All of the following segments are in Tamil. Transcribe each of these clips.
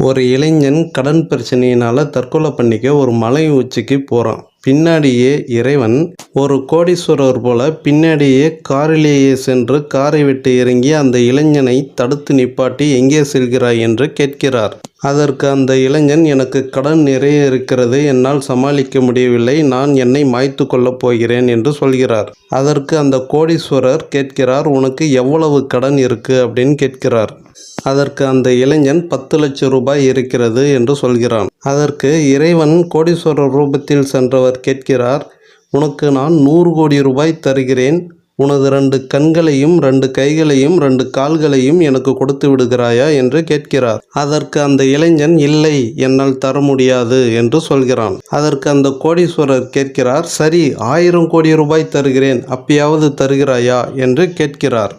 ஒரு இளைஞன் கடன் பிரச்சனையினால் தற்கொலை பண்ணிக்க ஒரு மலை உச்சிக்கு போகிறான் பின்னாடியே இறைவன் ஒரு கோடீஸ்வரர் போல பின்னாடியே காரிலேயே சென்று காரை விட்டு இறங்கி அந்த இளைஞனை தடுத்து நிப்பாட்டி எங்கே செல்கிறாய் என்று கேட்கிறார். அதற்கு அந்த இளைஞன் எனக்கு கடன் நிறைய இருக்கிறது என்னால் சமாளிக்க முடியவில்லை நான் என்னை மாய்த்து கொள்ளப் போகிறேன் என்று சொல்கிறார். அதற்கு அந்த கோடீஸ்வரர் கேட்கிறார் உனக்கு எவ்வளவு கடன் இருக்கு? அப்படின்னு கேட்கிறார். அதற்கு அந்த இளைஞன் பத்து லட்சம் ரூபாய் இருக்கிறது என்று சொல்கிறான். அதற்கு இறைவன் கோடீஸ்வரர் ரூபத்தில் சென்றவர் கேட்கிறார் உனக்கு நான் நூறு கோடி ரூபாய் தருகிறேன் உனது ரெண்டு கண்களையும் ரெண்டு கைகளையும் ரெண்டு கால்களையும் எனக்கு கொடுத்து விடுகிறாயா என்று கேட்கிறார். அதற்கு அந்த இளைஞன் இல்லை என்னால் தர முடியாது என்று சொல்கிறான். அதற்கு அந்த கோடீஸ்வரர் கேட்கிறார் சரி ஆயிரம் கோடி ரூபாய் தருகிறேன் அப்பயாவது தருகிறாயா? என்று கேட்கிறார்.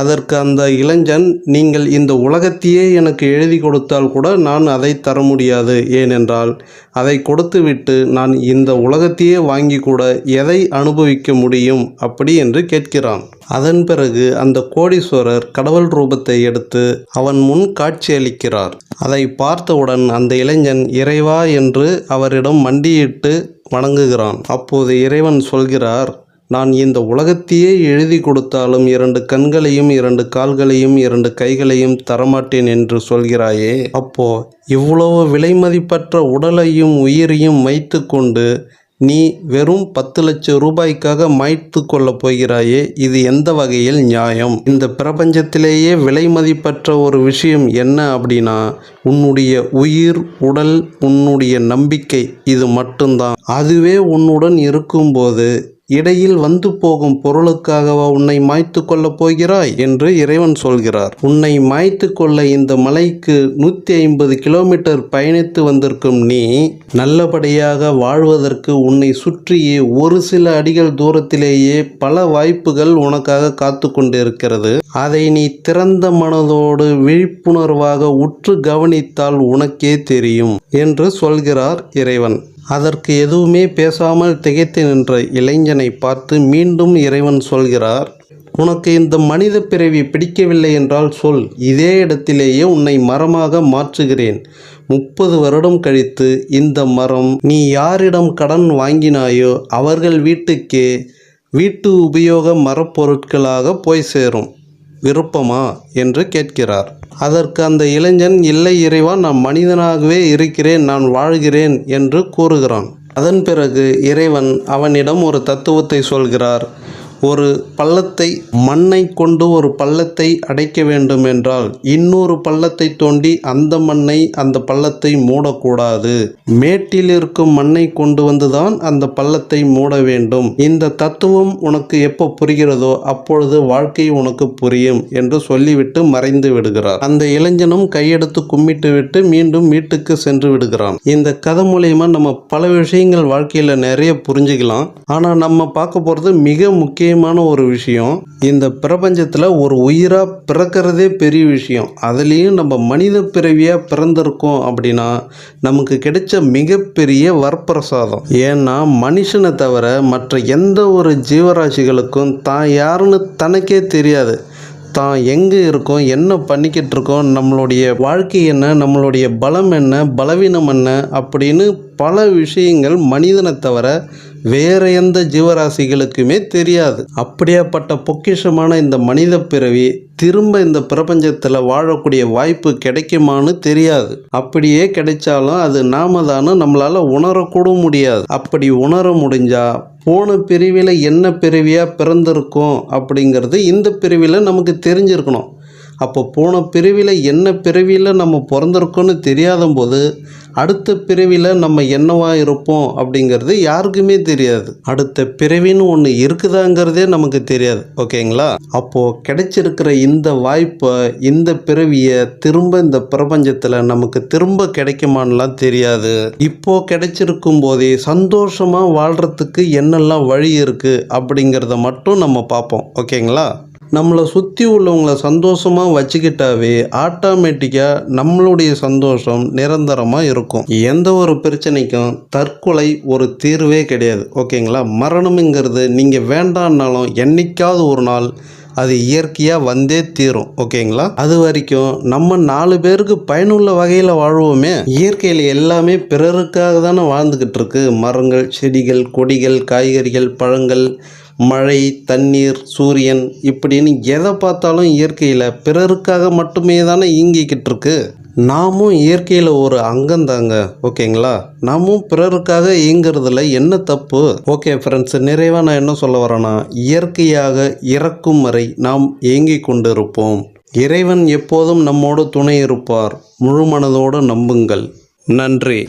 அதற்கு அந்த இளைஞன் நீங்கள் இந்த உலகத்தையே எனக்கு எழுதி கொடுத்தால் கூட நான் அதை தர முடியாது ஏனென்றால் அதை கொடுத்துவிட்டு நான் இந்த உலகத்தையே வாங்கி கூட எதை அனுபவிக்க முடியும்? அப்படி என்று கேட்கிறான். அதன் பிறகு அந்த கோடீஸ்வரர் கடவுள் ரூபத்தை எடுத்து அவன் முன் காட்சியளிக்கிறார். அதை பார்த்தவுடன் அந்த இளைஞன் இறைவா என்று அவரிடம் மண்டியிட்டு வணங்குகிறான். அப்போது இறைவன் சொல்கிறார் நான் இந்த உலகத்தையே எழுதி கொடுத்தாலும் இரண்டு கண்களையும் இரண்டு கால்களையும் இரண்டு கைகளையும் தரமாட்டேன் என்று சொல்கிறாயே. அப்போ இவ்வளவு விலைமதிப்பற்ற உடலையும் உயிரையும் வைத்து கொண்டு நீ வெறும் பத்து லட்சம் ரூபாய்க்காக மாய்த்து கொள்ளப் போகிறாயே இது எந்த வகையில் நியாயம்? இந்த பிரபஞ்சத்திலேயே விலை மதிப்பற்ற ஒரு விஷயம் என்ன அப்படின்னா உன்னுடைய உயிர் உடல் உன்னுடைய நம்பிக்கை இது மட்டும்தான். அதுவே உன்னுடன் இருக்கும்போது இடையில் வந்து போகும் பொருளுக்காகவா உன்னை மாய்த்து கொள்ளப் போகிறாய்? என்று இறைவன் சொல்கிறார். உன்னை மாய்த்து கொள்ள இந்த மலைக்கு நூற்றி ஐம்பது கிலோமீட்டர் பயணித்து வந்திருக்கும் நீ நல்லபடியாக வாழ்வதற்கு உன்னை சுற்றியே ஒரு சில அடிகள் தூரத்திலேயே பல வாய்ப்புகள் உனக்காக காத்து கொண்டிருக்கிறது. அதை நீ திறந்த மனதோடு விழிப்புணர்வாக உற்று கவனித்தால் உனக்கே தெரியும் என்று சொல்கிறார் இறைவன். அதற்கு எதுவுமே பேசாமல் திகைத்து நின்ற இளைஞனை பார்த்து மீண்டும் இறைவன் சொல்கிறார் உனக்கு இந்த மனித பிறவி பிடிக்கவில்லை என்றால் சொல் இதே இடத்திலேயே உன்னை மரமாக மாற்றுகிறேன். முப்பது வருடம் கழித்து இந்த மரம் நீ யாரிடம் கடன் வாங்கினாயோ அவர்கள் வீட்டுக்கே வீட்டு உபயோக மரப்பொருட்களாக போய் சேரும். விருப்பமா? என்று கேட்கிறார். அதற்கு அந்த இளைஞன் இல்லை இறைவா நான் மனிதனாகவே இருக்கிறேன் நான் வாழ்கிறேன் என்று கூறுகிறான். அதன் பிறகு இறைவன் அவனிடம் ஒரு தத்துவத்தை சொல்கிறார். ஒரு பள்ளத்தை மண்ணை கொண்டு ஒரு பள்ளத்தை அடைக்க வேண்டும் என்றால் இன்னொரு பள்ளத்தை தோண்டி அந்த மண்ணை அந்த பள்ளத்தை மூடக்கூடாது. மேட்டில் இருக்கும் மண்ணை கொண்டு வந்துதான் அந்த பள்ளத்தை மூட வேண்டும். இந்த தத்துவம் உனக்கு எப்போ புரிகிறதோ அப்பொழுது வாழ்க்கை உனக்கு புரியும் என்று சொல்லிவிட்டு மறைந்து விடுகிறார். அந்த இளைஞனும் கையெடுத்து கும்மிட்டு விட்டு மீண்டும் வீட்டுக்கு சென்று விடுகிறான். இந்த கதை மூலயமா நம்ம பல விஷயங்கள் வாழ்க்கையில் நிறைய புரிஞ்சுக்கலாம். ஆனால் நம்ம பார்க்க போகிறது மிக முக்கிய முக்கியமான ஒரு விஷயம் இந்த பிரபஞ்சத்தில் ஒரு உயிராக பிறக்கிறதே பெரிய விஷயம். அதுலேயும் நம்ம மனித பிறவியாக பிறந்திருக்கோம் அப்படின்னா நமக்கு கிடைச்ச மிகப்பெரிய வரப்பிரசாதம். ஏன்னா மனுஷனை தவிர மற்ற எந்த ஒரு ஜீவராசிகளுக்கும் தான் யாருன்னு தனக்கே தெரியாது. தான் எங்கே இருக்கோம் என்ன பண்ணிக்கிட்டு இருக்கோம் நம்மளுடைய வாழ்க்கை என்ன நம்மளுடைய பலம் என்ன பலவீனம் என்ன அப்படின்னு பல விஷயங்கள் மனிதனை தவிர வேற எந்த ஜீவராசிகளுக்குமே தெரியாது. அப்படியாப்பட்ட பொக்கிஷமான இந்த மனித பிறவி திரும்ப இந்த பிரபஞ்சத்தில் வாழக்கூடிய வாய்ப்பு கிடைக்குமான்னு தெரியாது. அப்படியே கிடைச்சாலும் அது நாம தானே நம்மளால் உணரக்கூட முடியாது. அப்படி உணர முடிஞ்சால் போன பிரிவில் என்ன பிறவியாக பிறந்திருக்கோம் அப்படிங்கிறது இந்த பிரிவில் நமக்கு தெரிஞ்சிருக்கணும். அப்போ போன பிறவியில் என்ன பிறவியில் நம்ம பிறந்திருக்கோன்னு தெரியாத போது அடுத்த பிறவியில் நம்ம என்னவா இருப்போம் அப்படிங்கிறது யாருக்குமே தெரியாது. அடுத்த பிறவின்னு ஒன்று இருக்குதாங்கிறதே நமக்கு தெரியாது. ஓகேங்களா? அப்போது கிடைச்சிருக்கிற இந்த வாய்ப்பை இந்த பிறவியை திரும்ப இந்த பிரபஞ்சத்தில் நமக்கு திரும்ப கிடைக்குமான்லாம் தெரியாது. இப்போ கிடைச்சிருக்கும் போதே சந்தோஷமாக வாழ்கிறதுக்கு என்னெல்லாம் வழி இருக்குது அப்படிங்கிறத மட்டும் நம்ம பார்ப்போம். ஓகேங்களா? நம்மளை சுற்றி உள்ளவங்களை சந்தோஷமாக வச்சுக்கிட்டாவே ஆட்டோமேட்டிக்காக நம்மளுடைய சந்தோஷம் நிரந்தரமாக இருக்கும். எந்த ஒரு பிரச்சனைக்கும் தற்கொலை ஒரு தீர்வே கிடையாது. ஓகேங்களா? மரணம்ங்கிறது நீங்கள் வேண்டான்னாலும் என்றைக்காவது ஒரு நாள் அது இயற்கையாக வந்தே தீரும். ஓகேங்களா? அது வரைக்கும் நம்ம நாலு பேருக்கு பயனுள்ள வகையில் வாழ்வோமே. இயற்கையில் எல்லாமே பிறருக்காக தானே வாழ்ந்துக்கிட்டு இருக்கு. மரங்கள் செடிகள் கொடிகள் காய்கறிகள் பழங்கள் மழை தண்ணீர் சூரியன் இப்படின்னு எதை பார்த்தாலும் இயற்கையில் பிறருக்காக மட்டுமே தானே இயங்கிக்கிட்டு இருக்கு. நாமும் இயற்கையில் ஒரு அங்கந்தாங்க ஓகேங்களா? நாமும் பிறருக்காக இயங்குறதுல என்ன தப்பு? ஓகே ஃப்ரெண்ட்ஸ் நிறைவாக நான் என்ன சொல்ல வரேன்னா இயற்கையாக இறக்கும் வரை நாம் இயங்கிக் கொண்டிருப்போம். இறைவன் எப்போதும் நம்மோடு துணை இருப்பார். முழு மனதோடு நம்புங்கள். நன்றி.